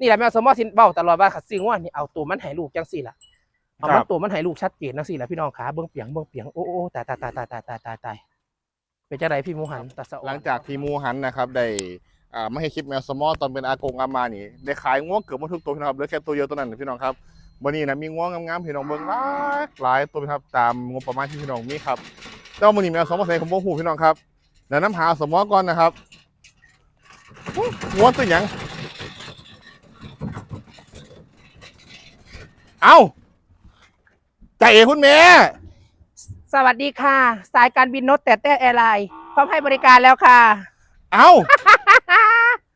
นี่แหละแมวสมอสินเบ้าตลอดว่าขัดซิงว่านี่เอาตัวมันให้ลูกจังสี่ล่ะเอาครัมันบตัวมันให้ลูกชัดเจนจังสี่ล่ะพี่น้องขาเบิ้งเปียงเบิ้งเปียงโอ้โอ้ตายตายตายตายตายตายตายตายเป็นจังไรพี่หมูหันตาสะอ่อนหลังจากที่หมูหันนะครับได้อ่าไม่ให้คลิปแมวสมอตอนเป็นอากงอามานี่ได้ขายง้วเกือบหมดทุกตัวพี่น้องครับเหลือแค่ตัวเดียวตัวนั้นพี่น้องครับวันนี้นะมีง้วงามๆพี่น้องเบิ่งหลายหลายตัวพี่ครับตามงบประมาณที่พี่น้องมีครับแต่ว่าวันนี้แมวสมอใส่ผมบ่ฮู้พี่น้องครับเดี๋ยวน้ำหาสมอก่อนนะครับอุ๊ยง้วตัวหยัง เอ้าใจาเอ๋คุณแม่ สวัสดีค่ะ สายการบินนกแต่แต่แอร์ไลน์พร้อมให้บริการแล้วค่ะ เอ้า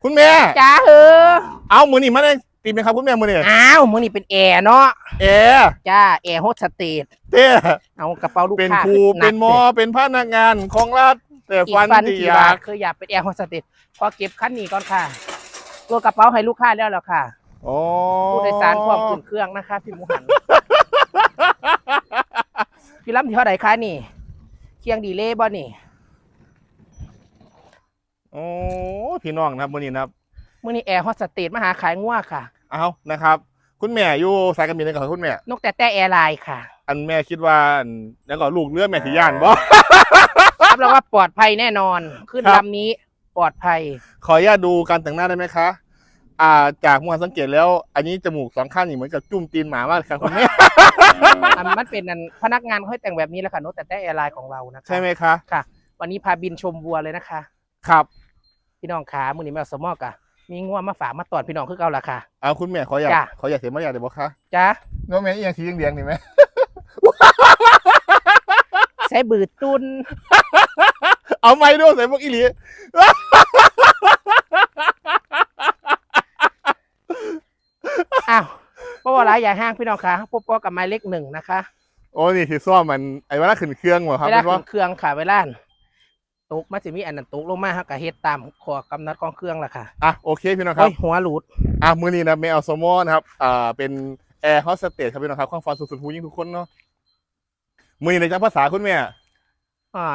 คุณแม่จ้าเฮ้อเอ้ามือนี่มาได้ตีมไหมครับคุณแม่มือนี่อ้าวมึงนี่เป็นแอร์เนาะเอ๋จ้าแอร์โฮสเตสเต้เอากระเป๋าลูกเป็นค้าครูหกเป็นหมอเป็นพนักงานของรัฐแต่อีกฟันฟันที่ที่อยาว่ากเคยอยากเป็นแอร์โฮสเตสพอเก็บคันนี้ก่อนค่ะตัวกระเป๋าให้ลูกค้าแล้วแล้วค่ะ โอ้ผู้โดยสารพร้อมขึ้นเครื่องนะคะพี่หมูหัน พี่ล้ำที่เท่าไหร่คะนี่ เคียงดีเล่บ่นี่โอ้พี่น้องนะครับมือนี้นะครับมื่อนี้แอร์โฮสเตสมาหาขายงัวค่ะ เอานะครับ คุณแม่อยู่สายการบินไหนก่อนครับคุณแม่ นกแต่แต่แอร์ไลน์ค่ะ อันแม่คิดว่าอันแล้วก็ลูกเรือแม่สิย่านบ่ รับรองว่าปลอดภัยแน่นอน ขึ้นครับ ลำนี้ปลอดภัย ขออนุญาตดูการแต่งหน้าได้ไหมคะ อ่าจากมวลสังเกตแล้ว อันนี้จมูกสองข้างนี่เหมือนกับจุ่มตีนหมามากเลยครับคุณแม่อันมันเป็นอันพนักงานเขาให้แต่งแบบนี้แหละค่ะนกแต่แต่แอร์ไลน์ของเรานะคะใช่ไหมคะค่ะ วันนี้พาบินชมวัวเลยนะคะ ครับพี่น้องขามื่อนี้แมวสมอกอะมีงัวมาฝากมาตอดพี่น้องคือเก่าละค่ะ เอาคุณแม่ขออยากจ้ะ ขออยากเห็นมาอยากเดี๋ยวบอกคะจ้าน้องแม่อีหยังสีเหลืองๆนี่ไหมใช้บืดตุนเอาไม้ด้วยใส่พวกอีหลี อ้าวเพราะว่าหลายอย่างห้างพี่น้องคะพบปอกับไม้เล็กหนึ่งนะคะโอ้นี่ที่ซ่อมมันไอ้เวลาขึ้นเครื่องเหรอครับเวลาเป็นว่าขึ้นเครื่องค่ะเวลาตกมันจะมีอันนั้นตกลงมาครับกับเฮ็ดตามขอกำนัดของเครื่องละค่ะอะโอเคพี่น้องครับโอ้ยหัวหลุดอะมือนี้นะเมลโซโมนะครับอ่าเป็นแอร์โฮสเตสครับพี่น้องครับความฝันสุดๆผู้ยิ่งทุกคนเนาะมือนี้ในจังภาษาคุณแม่อ่า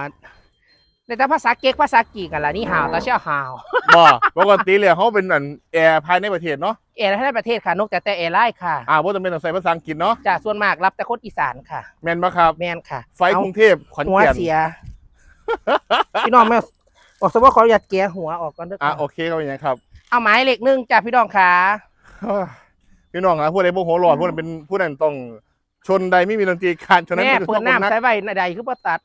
ในแต่ภาษาเก๊กภาษากีกันละนี่หาวแต่เชื่อหาวบอกปกติเลยเขาเป็นอันแอร์ภายในประเทศเนาะ เอร์ในประเทศค่ะนกแต่แต่เอร์ไลน์ค่ะอ่าว่าจะเป็นต้องใส่ภาษาอังกฤษเนาะจากส่วนมากรับแต่คนอีสานค่ะ แมนปะครับ แมนค่ะ ไฟล์กรุงเทพขอนหัวแก่นเสียพี่น้องแม่บอกสมมติขออยากเกียร์หัวออกก่อนเด้ออะค่ะโอเคครับอย่างนี้ครับ เอาไม้เหล็กหนึงจ้ะพี่น้องค่ะพี่น้องนะผู้ใดโมโหหลอดผู้นั้นเป็นผู้นั้นต้องชนใดไม่มีดนตรีการชนนั้นแม่เป็นเปิดนัน้ำกใส่ใบใดคือบ่ตัด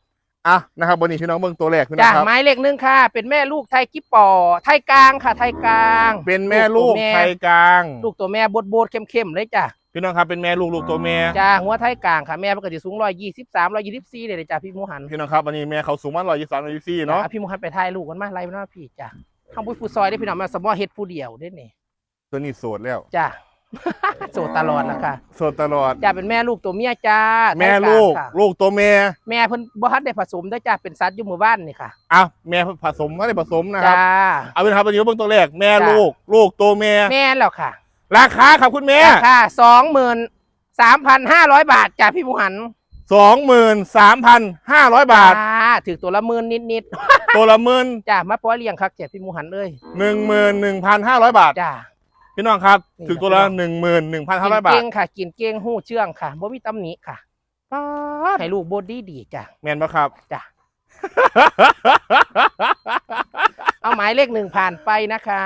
อะนะครับวันนี้พี่น้องเบิ่งตัวแรกพี่น้อจ้ะงครับ ไม้เหล็กหนึงค่ะ เป็นแม่ลูกไทยกิ๊บปอไทยกลางค่ะ ไทยกลาง เป็นแม่ลูกตัวแม่ ไทยกลาง ลูกตัวแม่บดบดๆเข้มๆเลยจ้ะพี่น้องครับเป็นแม่ลูกลูกตัวแม่ จ้าหัวไทยกลางค่ะแม่ปกติสูงร้อยยี่สิบสามร้อยยี่สิบสี่เลยจ้ะพี่หมูหันพี่น้องครับวันนี้แม่เขาสูงมาร้อยยี่สิบสามร้อยยี่สิบสี่เนาะจ้พี่หมูหันไปถ่ายลูกกันมาไล่มาพี่จ้ะข้างบุ้ยผู้ซอยได้พี่น้องมาสมอเฮ็ดผู้เดียวได้นี่ตัวนี้โสดแล้ว จ้ะ โสดตลอดแล้วค่ะโสดตลอดจ้าเป็นแม่ลูกตัวเมียจ้าแม่ไทยลูก ค่ะลูกตัวแม่แม่เพิ่นบ่ทันได้ผสมได้อจ้าเป็นสัตว์อยู่หมู่บ้านนี่ค่ะอ้าวแม่ผสมไม่ได้ผสมนะครับ จ้า เอาเป็นครับวันนี้เบิ่งตัวแรกแม่จ้ะ ลูก ลูกตัวแม่แม่แล้วค่ะราคาครับคุณแม่ราคาสองหมื่นสามพันห้าร้อยบาทจ้าพี่หมูหันสองหมื่นสามพันห้าร้อยบาท จ้าถือตัวละหมื่นนิดตัวละหมื่นๆจ้ามาป้อเลี้ยงคักเจ็ดพี่หมูหันเลยหนึ่งหมื่นหนึ่งพันห้าร้อยบาท จ้า พี่น้องครับนี่ถึงตัวละพี่น้องหนึ่งหมื่นหนึ่งพันห้าร้อยกินบาท เก่งค่ะ กินเก่งหู้เชื่องค่ะบ่มีตำหนิค่ะให้ลูกบดดีดีๆจ้ะ แมนปะครับ จ้ะ เอาหมายเลขหนึ่งผ่านไปนะคะ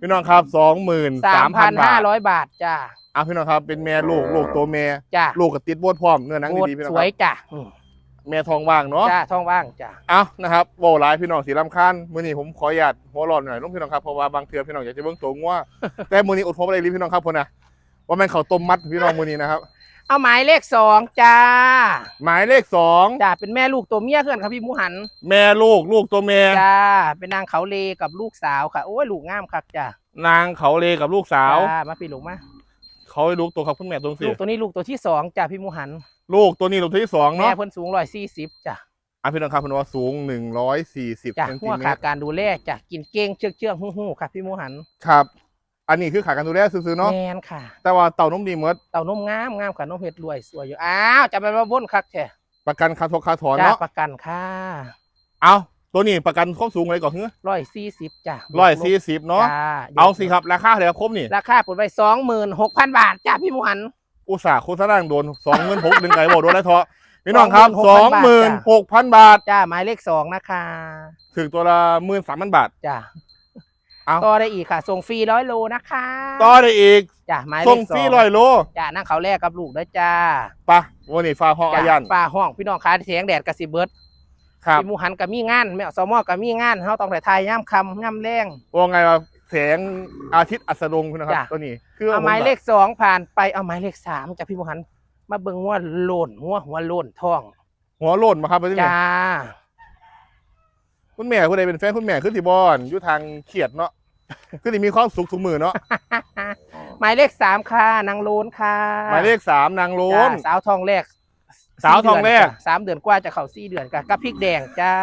พี่น้องครับสองหมื่นสาสามมพัพันนบาห้าทร้อยบาทจ้ะอะพี่น้องครับเป็นแม่ลูกลูกตัวแม่จ้ะลูกกับติดโบดพร้อมเนื้อหนังโคตรดีๆพี่น้องสควรัยบ จ้ะอืม แม่ทองว่างเนาะจ้ะท้องว่างจ้ะเอานะครับโวหลายพี่น้องสีลำคันมื้อนี้ผมขออนุญาตหัวร้อนหน่อยลุงพี่น้องครับเพราะว่าบางเทื่อพี่น้องอยากจะเบิ่งตัวงัว แต่มื้อนี้อดทนบ่ได้รีพี่น้องครับพุ่นนะว่าแม่นข้าวต้มมัดพี่น้องมื้อนี้นะครับ เอาหมายเลขสองจ้าหมายเลขสองจ้ะเป็นแม่ลูกตัวเมียเพื่อนครับพี่หมูหันแม่ลูกลูกตัวแม่จ้าเป็นนางเขาเลกับลูกสาวค่ะโอ้ยลูกงามครับจ้ะนางเขาเลกับลูกสาว จ้ามาพี่ลูกมาเขาให้ลูกตัวครับคุณแม่ตรงสิลูกตัวนี้ลูกตัวที่สองจ้ะพี่หมูหัน ลูกตัวนี้ลูกตัวที่สองแม่เนาะเพิ่นสูงร้อยสี่สิบจ้ะอะพี่น้องครับเพิ่นว่าสูง140จ้ะเซนหัติวเมขาตรการดูแลจ้ะกินเก้งเชื่องเชื่องหู้หู้ค่ะพี่หมูหันครับ อันนี้คือขาการดูแลซื้อๆเนาะแมนค่ะ แต่ว่าเต่านมดีหมดเต่านมงามงามค่ะนมเห็ดรวยสวยอยู่อ้าวจะไปมาบนคักแท้ประกันค่าทกค่าถอนจ้าเนาะประกันค่ะเอาตัวนี้ประกันความสูงอะไรก่อนเฮ้ยร้อยสี่สิบจ้ะร้อยสี่สิบเนาะจ้เอาสิครับราคาเท่าไหร่ครบนี่ราคาเปิดไว้สองหมื่นหกพันบาทจ้ะพี่หมูหัน อุตสาห์โฆษณาโดนสองหมื่นหกหนึ่งไก่บอกโดนแล้วเถอะพี่น้องครับสองห26,000มื่นหกพันบาทจ้าหมายเลขสองนะคะถึงตัวละหมื่นสามพันบาทจ้ะเอาต่อได้อีกค่ะ ส่งฟรีร้อยโลนะคะต่อได้อีกจ้ะหมายเลส่งขสฟรีองร้อยโลจ้ะนั่งเขาแรกกับลูกด้วยจ้าไปะวันนี้ฟ้าห้องอายันฝ้าห้องพี่น้องคะเสียงแดดกระสิเบิดครับพี่หมูหันกับมีงานแม่สมอกับมีงานเขาต้องถ่ายทายย่ำคำย่ำแรงว่าไงว่า แสงอาทิตย์อัสดงคุณนะครับ จ้ะ ตัวนี้คือเอาหมายเลขสองผ่านไปเอาหมายเลขสามจ้ะพี่หมูหันมาเบิ่งว่าโลนหัวหัวโลนท้องหัวโล่นมาครับตัวนี้จ้าคุณแม่คุณใดเป็นแฟนคุณแม่คือสิบอนอยู่ทางเขียดเนาะคือสิมีความสุขทุกมือเนาะหมายเลขสามค่ะนางโลนค่ะหมายเลขสามนางโล้นจ้าสาวทองแรกสาวทองแรกสี่เดืนจ้ะสามเดือนกว่าจะเข้าสี่เดือนกับกับพริกแดงจ้า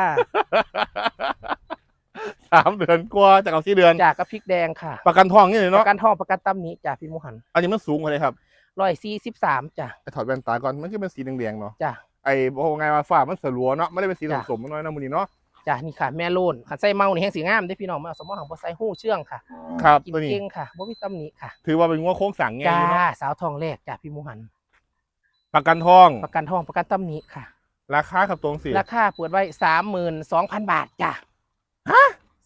สามเดือนกว่าจากเอาสี่เดือนจ้ากับพริกแดงค่ะ ประกันทองนี่เลยปเนาะ ระกันทองประกันตำหนี้จ้าพี่หมูหันอันนี้มันสูงกว่าเลยครับร้อยสี่สิบสามจ้าไอ้ถอดแว่นตาก่อน มันคือเป็นสีแดงๆเนาะ จ้าไอ้บอกว่าไงว่าฝ้ามันสลัวเนาะ ไม่ได้เป็นสีจ้ะ สมๆน้อยๆนะมูนี่เนาะ จ้านี่ค่ะแม่โลนขันใส่เมานี่แห้งสีงามได้อพี่น้องมาเอาสมมติของบ่ใส่หู้เชื่องค่ะครับ กินตัวนี้ เก่งค่ะบ่มีตำหนิค่ะ ถือว่าเป็นงัวโค้งสั่งไงจ้าเนาะสาวทองแรกจ้าพี่หมูหัน ประกันทอง ประกันทองประกันตำหนิค่ะ ราคาครับตรงสิราคาเปิดไว้สามหมื่นสองพันบาทจ้า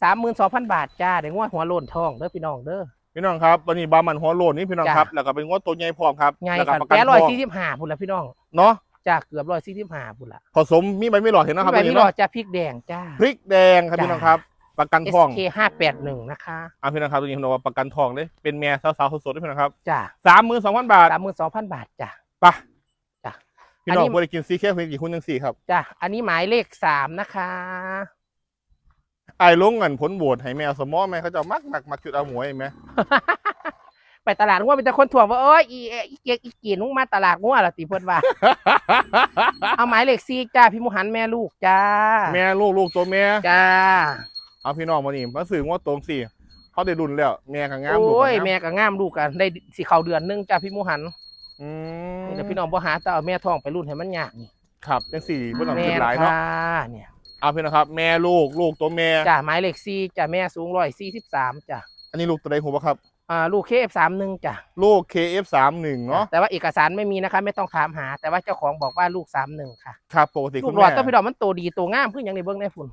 สามหมื่นสองพันบาทจ้าเดี๋ยวงวดหัวโลนทองเด้อพี่น้องเด้อพี่น้องครับวันนี้บามันหัวโลนนี่พี่น้องจ้ะครับแล้วก็เป็นงัวตัวใหญ่พร้อมครับไงแล้วก็ค่ะประกันแปทร้อยองสี่สิบห้าพุ่นละพี่น้องเนาะจ้าเกือบร้อยสี่สิบห้าพุ่นละผสมมีใบไม่หลอดเห็นนะครับแบตัวบนี้นี้หรอเนาะจ้าพริกแดงจ้า พริกแดงครับจ้ะ พี่น้องครับ ประกันทอง SK ห้าแปดหนึ่งนะคะอะพี่น้องครับตัวนี้พี่น้องว่าประกันทองเลยเป็นแม่สาวๆสดๆด้วยพี่น้องครับจ้าสามหมื่นสองพันบาทสามหมื่นสองพันบาทจ้า ไปะจ้ะพี่น้องอันนี้ บริกินซีแค่เพียงกี่คุณหนึ่งสี่ครับ จ้าอันนี้หมายเลขสามนะคะ ไอ้ลงเงินผลโหวตให้แมวสมอไหมเขาจะมักมักมักจุดเอาหมวยไหมไปตลาดงัวเป็นแต่คนถ่วงว่าเอ้ยอีเออีเกียกอีกีนมึงมาตลาดงัวละติเพิ่นว่า เอาหมายเลขสี่จ้าพี่หมูหันแม่ลูกจ้า แม่ลูกลูกตัวแม่จ้า เอาพี่น้องมานี่มาสื่อว่าตรงสี่เขาได้รุ่นแล้วแม่กับงามลูกโอ้ยก็งามแม่ก็งามลูกกันได้สิเข้าเดือนหนึงจ้าพี่หมูหันอืมนี่เดี๋ยวพี่น้องบ่หาแต่เอาแม่ท้องไปรุ่นให้มันยากนี่ครับยังสี่บ่ต้องแม่คิดหลายเนาะค่ะเนี่ย เอาพี่น้องครับ แม่ลูกลูกตัวแม่ จ้าหมายเลขสี่จ้าแม่สูงร้อยสี่สิบสามจ้าอันนี้ลูกตัวใดหัวครับ อ่าลูกเคฟสามหนึ่งจ้าลูก KF31 เนาะแต่ว่าเอกสารไม่มีนะคะ ไม่ต้องถามหา แต่ว่าเจ้าของบอกว่าลูกสามหนึ่งค่ะครับปกติลูคุกณหลอแม่ดต้องพี่ดอกมันโตดีโตงามเพื่ออย่างในเบื้องในฝุ่น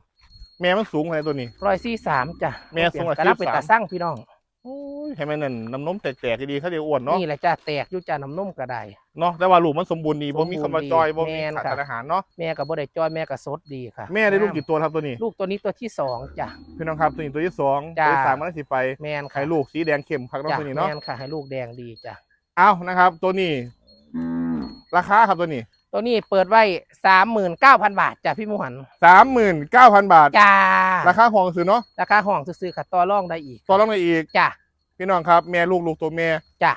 แม่มันสูงขนาดตัวนี้ ร้อยสี่สามจ้ะแม่สูงกว่ากระลับเป็น43ตาสร้างพี่น้อง โอ้ ยให้แม่นั่นน้ำนมแตกๆดีเขาเดียวอ้วนเนาะนี่แหละจ้าแตกอยู่จ้าน้ำนมกระไดเนาะแต่ว่าลูกมันสมบูรณ์ดีบ่มีสมบูรณ์คำว่าจอยบ่มีแม่นขาดค่ะสารอาหารเนาะแม่กับบ่ได้จอยแม่กับสดดีค่ะ แม่ได้ลูกกี่ตัวครับตัวนี้ ลูกตัวนี้ตัวที่สองจ้ะพี่น้องครับตัวนี้ตัวที่สองจ้าตัวที่สามมันสิไปแม่นค่ะไข่ลูกสีแดงเข้มครับน้องจ้ะตัวนี้เนาะแม่นค่ะให้ลูกแดงดีจ้ะเอานะครับ ตัวนี้ ราคาครับตัวนี้ตัวนี้เปิดไว้สามหมื่นเก้าพันบาทจ้ะพี่หมูหันสามหมื่นเก้าพันบาทจ้าราคาห้องซื้อเนาะราคาห้องซื้อๆค่ะต่อรองได้อีก ต่อรองได้อีกจ้ะ พี่น้องครับแม่ลูกลูกตัวแม่จ้ะ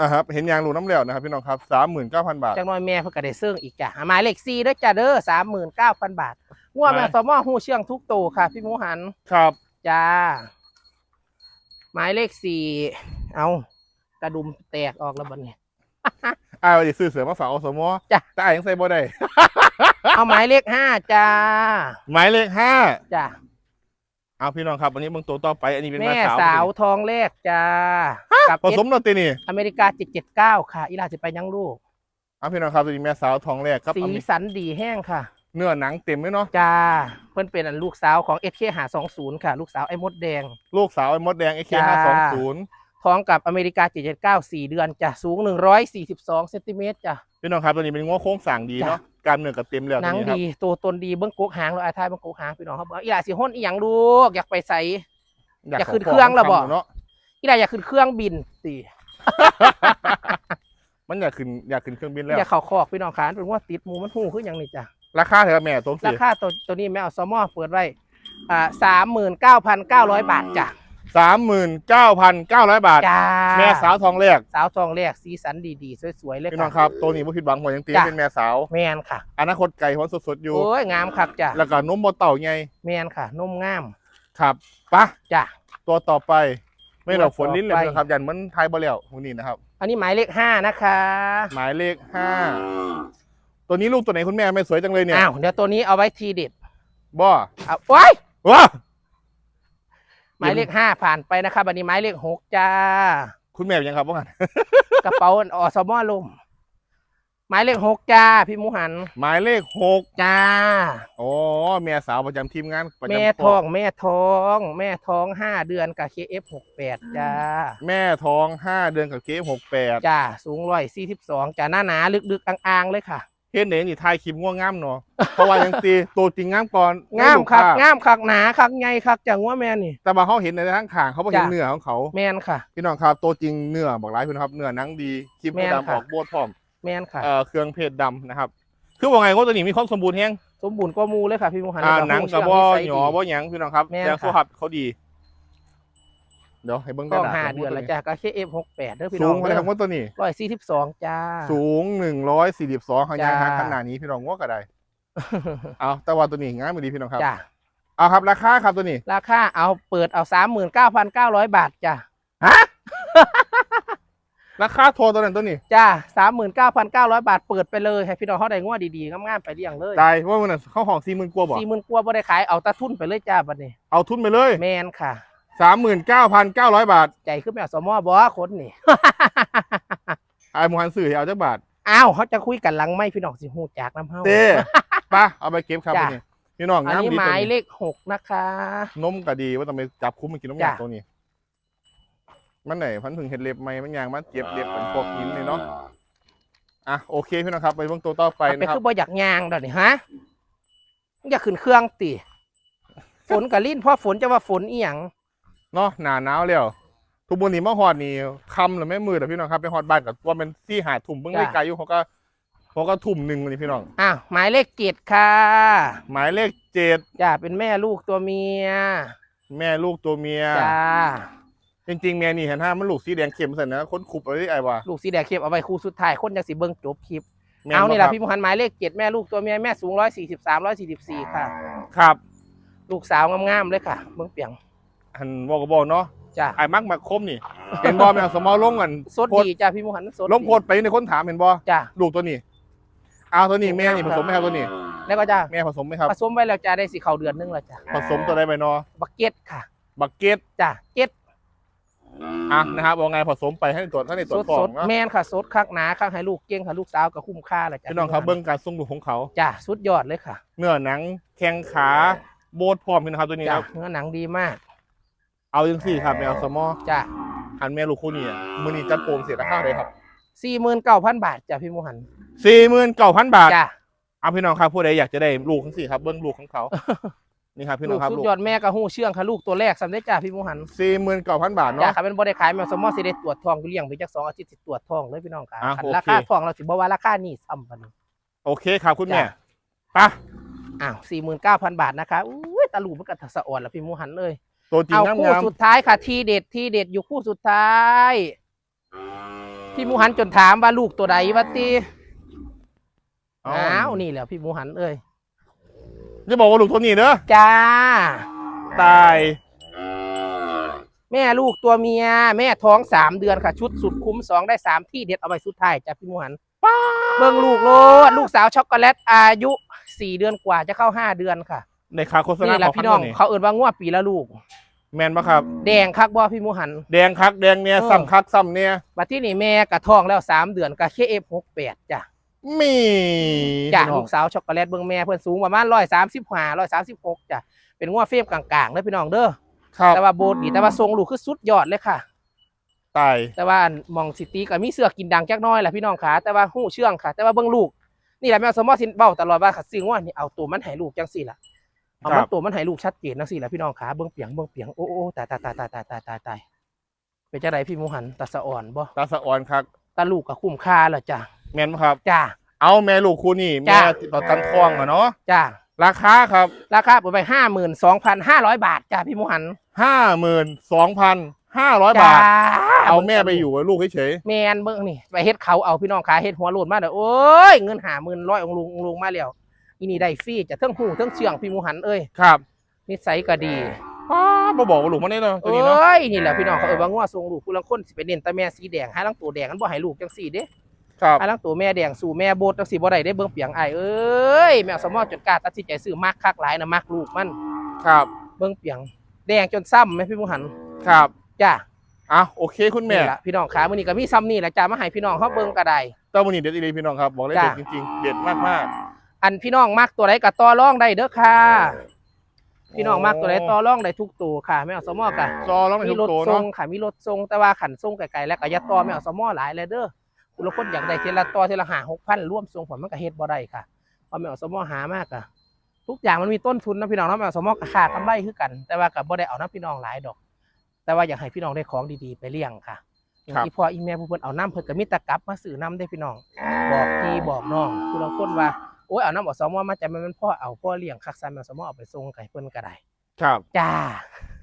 อะครับเห็นยางลูกน้ำเหลวนะครับพี่น้องครับสามหมื่นเก้าพันบาท จังน้อยแม่เพิ่นก็ได้เสื่องอีกจ้ะอะหมายเลขสี่ด้วยจ้ะเด้อสามหมื่นเก้าพันบาทง่วงหมายแม่สมอหูเชื่องทุกโตวค่ะ พี่หมูหันครับจ้าหมายเลขสี่เอากระดุมแตกออกแล้วบัดนี้อ้าวดิซื้อเสือมาฝากอสมอจ้ะแต่อ้ายยังใส่บ่ได้เอาหมายเลขห้าจ้าหมายเลขห้าจ้า เอาพี่น้องครับวันนี้เบิ่งตัวต่อไปอันนี้เป็นแม่แม่สาวสาวทองแรกจ้ากับผสมแล้วตีนี่อเมริกาเจ็ดเจ็ดเก้าค่ะ อีหลาจะไปยังลูก เอาพี่น้องครับตัวนี้แม่สาวทองแรกครับสีเอามีสันดีแห้งค่ะ เนื้อหนังเต็มไหมเนาะจ้า เพิ่นเป็นอันลูกสาวของเอเคหาสองศูนย์ค่ะ ลูกสาวไอ้มดแดง ลูกสาวไอ้มดแดง AK ห้าสองศูนย์ท้องกับอเมริกาเจ็ดเจ็ดเก้าสี่เดือนจ้ะ สูงหนึ่งร้อยสี่สิบสองเซนติเมตรจ้ะ พี่น้องครับตัวนี้เป็นง้อโค้งสั่งดีเนาะ การเนื้อกับเต็มแล้วหนังตัวนี้ครับดีตัวตนดีเบิ้งกกหางเราไอ้ทายเบิ้งกกหางพี่น้องครับอีหลาสิห้นอีหยังลูกอยากไปใส่อยากขึ้นเครื่องแล้วบ่เนาะอีหลาอยากขึ้นเครื่องบินสิมันอยากขึ้นอยากขึ้นเครื่องบินแล้วอยากเข่าคอกพี่น้องขานเป็นว่าติดหมูมันหูขึ้นอหย่างนี้จ้ะราคาเท่าไหร่แม่ตัวราสิคาตัวตัวนี้แม่เอาซอมอเปิดไว้อ่าสามหมื่นเก้าพันเก้าร้อยบาทจ้ะ สามหมื่นเก้าพันเก้าร้อยบาท จ้าแม่สาวทองแรกสาวทองแรกสีสันดีๆ สวยๆเลยพี่น้องค่ะครับ ตัวนี้บ่ผิดหวังหัวยังตีจ้ะเป็นแม่สาว แมนค่ะ อนาคตไก่หัวสดๆอยู่ โอ้ยงามคักจ้ะแล้วก็นมบ่เต่าไงแมนค่ะนมงามครับปะจ้ะ ตัวต่อไป ไม่หรอกตัวฝนลิ้นเลยต่อไปนะครับ ยันเหมันไทยบ่แล้วพวกนี้นะครับ อันนี้หมายเลขห้านะคะหมายเลขห้าตัวนี้ลูกตัวไหนคุณแม่ไม่สวยจังเลยเนี่ยอ้าวเดี๋ยวตัวนี้เอาไว้ทีเด็ดบ่เอาไว้ว้า หมายเลขห้าผ่านไปนะครับอันนี้หมายเลขหกจ้า คุณแม่เป็นยังครับว่างั้นกระเป๋าอสมอลมหมายเลขหกจ้า พี่หมูหัน หมายเลขหกจ้าอ๋อแม่สาวประจำทีมงานประจำแม่ครท้ออบงแม่ท้อง แม่ท้องห้าเดือนกับ KF68 จ้า แม่ท้องห้าเดือนกับเคหกแปดจ้า สูงร้อยสี่สิบสองจ้าหน้าหนาลึกๆอ่างๆเลยค่ะ เห็นเห็นนี่ทายคลิปง่วงงามเนาะเพราะว่ายังตีตัวจริงงามก่อนงามคักในรูปภพงามคักหนาคักใหญ่คักจังว่าแม่นี่ แต่บางเขาเห็นในทั้งข่างเขาบอกเห็นจ้ะเนื้อของเขาแม่นค่ะ พี่น้องครับตัวจริงเนื้อบอกร้ายพี่น้องครับเนื้อหนังดีคลิปแม่นดำค่ะออกโบดพร้อมแม่นค่ะเอ่อเครื่องเพชรดำนะครับ คือว่าไงว่าตัวนี้มีความสมบูรณ์แฮงสมบูรณ์ก็มูเลยค่ะพี่หมูหันอ่าแล้วหนังหูกับเชื่บ่นิสัยหยอดีบ่หยังพี่น้องครับแม่นแต่ค่ะคู่หับเขาดี เดี๋ยวให้เบิ่งกก็ระดาษห้าก่เดือนแล้วจ้าก็ KF68 เด้อพี่น้สูองงไปเลยครับว่าตัวนี้ ร้อยสี่สิบสองจ้า สูงหนึ่งร้อยสี่สิบสองหางยางจ้าหางขนาดนี้พี่น้องว่าก็ได้ เอาแต่ว่าตัวนี้ง่ายไม่ดีพี่น้องครับจ้าเอาครับราคาครับตัวนี้ราคาเอาเปิดเอาสามหมื่นเก้าพันเก้าร้อยบาทจ้าฮะ ราคาโทรตัวนั้นตัวนี้จ้าสามหมื่นเก้าพันเก้าร้อยบาทเปิดไปเลยให้พี่น้องเขาได้งวดดีๆงามๆไปเลี้ยงเลยตายว่ามันนะเข้าห้องสี่หมื่นกว่าบ่สี่หมื่นกว่าบ่ได้ขายเอาตะทุนไปเลยจ้าบัดนี้เอาทุนไปเลย แมนค่ะ สามหมื่นเก้าพันเก้าร้อยบาทใจขึ้นไปเอาสมอบอคนนี่ ไอ้หมูหันสื่อให้เอาจักบาทอ้าวเขาจะคุยกันหลังไม่พี่น้องสิหูจากน้ำเฮา เต้ปะเอาไปเก็บครับจ้ะตัวนี้พี่น้องอันงามนี้ดีหตัวมายเลนี้ขหกนะคะ นมก็ดีว่าต้องไปจับคุ้มมากินนมจ้ะยางตัวนี้ มันไหนพันถึงเห็ดเล็บไหมมันยางมันเจ็บเล็บเป็นพวกหินเลยเนาะอะโอเคพี่น้องครับไปเบิ่งตัวต่อไปไปนะครับ คือบ่อยากยางดอกนี่ฮะมึงอยากขึ้นเครื่องติฝนกับลิ้นเพราะฝนจะว่าฝนอีหยัง เนาะหนาหนาวแล้วทุกวันนี้มาฮอดนี่คำหรือไม่มือแต่พี่น้องครับไปฮอดบ้านกับว่าเป็นที่หาถุ่มเบิ่งไม่ไกลอยู่เขาก็เขาก็ถุ่มหนึ่งนี่พี่น้องอ้าวหมายเลขเจ็ดค่ะ หมายเลขเจ็ดจ้าเป็นแม่ลูกตัวเมีย แม่ลูกตัวเมียจ้าจริงๆแม่นี่เห็นห้ามันลูกสีแดงเข้มสันนะคนขุบอะไรไอ้วะลูกสีแดงเข้มเอาไว้คู่สุดท้ายคนยังสิเบิ่งจบคลิปแม่เอานี่แหละบ่ครับพี่มุฮันหมายเลขเจ็ดแม่ลูกตัวเมียแม่สูงร้อยสี่สิบสามร้อยสี่สิบสี่ค่ะ ครับ ลูกสาวงามๆเลยค่ะ เบิ่งเปียง อันบอกก็บอกเนาะจ้าไอ้มักมาคมนี่เห็นบอแมวสมอลงกันสดโพสดีจ้าพี่มุฮันสดลงโพดไปในคนถามเห็นบอจ้าลูกตัวนี้เอาตัวนี้แม่นี่ผสมไหมครับตัวนี้แล้วก็จ้าแม่ผสมไหมครับผสมไว้แล้วจ้าได้สิเข้าเดือนหนึงแล้วจ้าผสมตัวใดไปเนาะบักเก็ตค่ะ บักเก็ตจ้าเก็ตอะนะครับบอกไงผสมไปให้ตรวจให้ในตรสวจดฟอสงดเนาะแม่นค่ะสดคักหนาคักให้ลูกเก่งค่ะลูกสาวก็คุ้มค่าแหละจ้าพี่น้องครับเบิ้งการทรงลูกของเขาจ้าสุดยอดเลยค่ะ เนื้อหนังแข้งขาโบดพร้อมพี่นะครับตัวนี้จ้าครับเนื้อหนังดีมาก เอาจังสี่ครับแมวสมอจ้าหันแม่ลูกคู่นี้อะมือนี้จัดโปรมเสียราคาเลยครับสี่หมื่นเก้าพันบาทจ้าพี่มุฮันสี่หมื่นเก้าพันบาทจ้าเอาพี่น้องครับผู้ใดอยากจะได้ลูกทั้งสี่ครับเบิ้งลูกของเขา นี่ครับพี่น้ลูองกครับสุดลูกยอดแม่กับหูเชื่องค่ะลูกตัวแรกสำเร็จจ้าพี่มุฮันสี่หมื่นเก้าพันบาทจ้าเนาะค่ะเป็นบริขายแมวสมอสิได้ตรวจทองอยู่เลี้ยงไปจักสองอาทิตย์สิตรวจทองเลยพี่น้องค่ะอะคันโอเค ราคาทองเราสิบอกว่าราคานี่ซ้ำพันโอเคครับคุณแม่จ้ะ ไปะอ้าวสี่หมื่นเก้าพันบาทนะคะอุ้ยตาลูกมันก็สะอ่อนละพี่มูหันเลย ตัวจริงเอางามคู่งามสุดท้ายค่ะ ที่เด็ดที่เด็ดอยู่คู่สุดท้าย พี่มูหันจนถามว่าลูกตัวใดวะตีอ้าวนี่แหละพี่มูหันเอ้ยจะบอกว่าลูกตัวนี้เนอะจ้า ตาย แม่ลูกตัวเมีย แม่ท้องสามเดือนค่ะ ชุดสุดคุ้มสองได้สามที่เด็ดเอาไปสุดท้ายจ้ะพี่มูหันเบิ่งลูกโลดลูกสาวช็อกโกแลตอายุสี่เดือนกว่าจะเข้าห้าเดือนค่ะ ในขาโฆษณานี่แหละของพี่น้องพัตัวเขาเอินว่าง่วปีละลูก แมนปะครับ แดงคักบ่พี่มูหัน แดงคักแดงเนี่ยเออ ซ้ำคักซ้ำเนี่ยบัดที่นี่แม่กะท้องแล้วสามเดือนกะเคเอฟหกแปดจ้ะมีจ้ะพี่น้ลูองกสาวช็อกโกแลตเบิ่งแม่เพิ่นสูงประมาณร้อยสามสิบห้าร้อยสามสิบหกจ้ะเป็นงัวเฟรมกลางๆเด้อพี่น้องเด้อครับแต่ว่าโบดดีแต่ว่าทรงลูกคือสุดยอดเลยค่ะ ตายแต่ว่ามองสิตีก็มีเสือกินดังจักหน้อยแหละพี่น้องขาแต่ว่าหู้เชื่องค่ะ แต่ว่าเบิ่งลูกนี่แหละแม่สมมติสินเบ้าตลอดว่าค่ะซึ่งว่านี่เอาตัวมันให้ลูกจังสี่ล่ะ เอามันตัวมันให้ลูกชัดเจนจังสี่ล่ะพี่น้องขาเบิ่งเปียงเบิ่งเปียงโอ้โอ้ตายตายตายตายตายตายตายตายเป็นจังไดพี่หมูหันตาสะอ่อนบ่ตาสะอ่อนคักตาลูกก็คุ้มค่าแล้วจ้ะแมนปะครับจ้าเอาแม่ลูกคู่นี่แม่จ้ะต่อตันทองอะเนาะจ้าราคาครับ ราคาเปิดไปห้าหมื่นสองพันห้าร้อยบาทจ้าพี่หมูหันห้าหมื่นสองพันห้าร้อยบาทจ้เอาแม่ไปอยู่กับลูกเฉยแมนเบิ่งนี่ไปเฮ็ดเขาเอาพี่น้องขาเฮ็ดหัวโลดมาเด้อโอ้ยเงินหาหมื่นร้อยองค์ลุงองค์ลุงมาแล้ว อีนี่ได้ฟรีจะเทั้งหูเทั้งเชื่องพี่หมูหันเอ้ยๆครับนิสัยก็ดีอ้าบ่บอกว่าลูกมันได้เนาะเอตัวนี้เนาะ้ยนี่แหละพี่น้องเขาเอ้ยว่างัวทรงลูกผู้ลังคนสิไปเน้นแต่แม่สีแดงให้ลังตัวแดงกันบ่ให้ลูกจังซี่เด้ครับอันลังตัวแม่แดงสู่แม่โบดจังสิบ่ได้ได้เบิ่งเปียงอ้ายเอ้ยแม่สมอจนกล้าตัดสินใจซื้อมักคักหลายนะมักลูกมันครับ เบิ่งเปียงแดงจนซ้ำแม่พี่ผู้หันครับจ้าอะโอเคคุณแม่นี่ล่ะพี่น้องขามื้อนี้ก็มีซ้ำนี่แหละจ้ามาให้พี่น้องเฮาเบิ่งก็ได้เต้ามันนี่เด็ดอีหลีพี่น้องครับบอกเลยจ้ะเด็ดจริงๆ เด็ดมาก อันพี่น้องมักตัวใดก็ต่อรองได้เด้อค่ะๆพี่น้องมักตัวใดต่อรองได้ทุกตัวค่ะแม่สมอกะซอร้องในมีทุกรถตัวทรเนาะงค่ะมีรถทรงแต่ว่าขันทรงไกลๆแล้วก็อย่าต่อแม่เอาสมอหลายเลยเด้อคุณละคนอยากได้เทละต่อเทละหาหกพันร่วมทรงผมมันก็เฮ็ดบ่ได้ค่ะเพราะแม่เอาสมอหามากอะทุกอย่างมันมีต้นทุนนะพี่น้องเนาะแม่เอาสมอก็ค่ากำไรคือกัน แต่ว่ากับบ่ได้เอาน้ำพี่น้องหลายดอก แต่ว่าอยากให้พี่น้องได้ของดีๆไปเลี้ยงค่ะอย่างที่พ่ออีแม่ผู้เพิ่นเอาน้ำเพิ่นก็มีแตะกลับมาซื้อน้ำได้พี่น้อง บอกพี่บอกน้องคุณละคนว่า โอ้ยเอาน้ำเอาสมอมาจะมันพ่อเอาพ่อเลี้ยงคักซันแม่เอาสมอเอาไปส่งไก่เพิ่นก็ได้ครับจ้า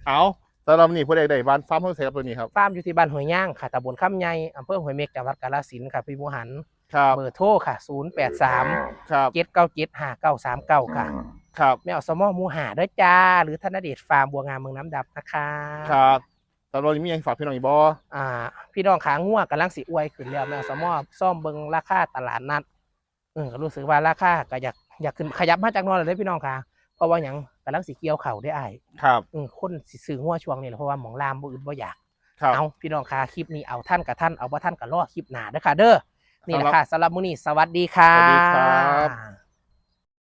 เอาสำหรับนี่ผู้ใดได้บ้านฟาร์มเฮาส์ครับตัวนี้ครับฟาร์มอยู่ที่บ้านห้วยย่างค่ะตำบลคำใหญ่อำเภอห้วยเม็กจังหวัดกาฬสินธุ์ค่ะพี่หมูหันครับเบอร์โทรค่ะ 0 8 3ครับ7 9 7 5 9 3 9 ค่ะ ครับแม่เอาสมอหมูหาด้วยจ้า หรือธนเดชฟาร์มบัวงามเมืองน้ำดับนะคะครับสำหรับนี้มีอย่างฝากพี่น้องอีกบ่อ่า พี่น้องขางัวกำลังสิอวยขึ้นแล้วแม่เอาสมอซ่อมเบิงราคาตลาดนัดเออก็รู้สึกว่าราคาก็อยากอยากขึ้นขยับมาจากนอนเลยเด้อพี่น้องค่ะเพราะว่าหยังกำลังสิเกี่ยวเข่าวได้อ้ายครับเออคนสิซื้องัวช่วงนี้แหละเพราะว่าหมองลามบ่อื่นบ่อยากครับ เอาพี่น้องค่ะคลิปนี้เอาท่านกับท่านเอาว่าท่านกับรอคลิปหน้าเด้อค่ะเด้อนี่แหละค่ะสำหรับมื้อนี้สวัสดีค่ะสวัสดีครับ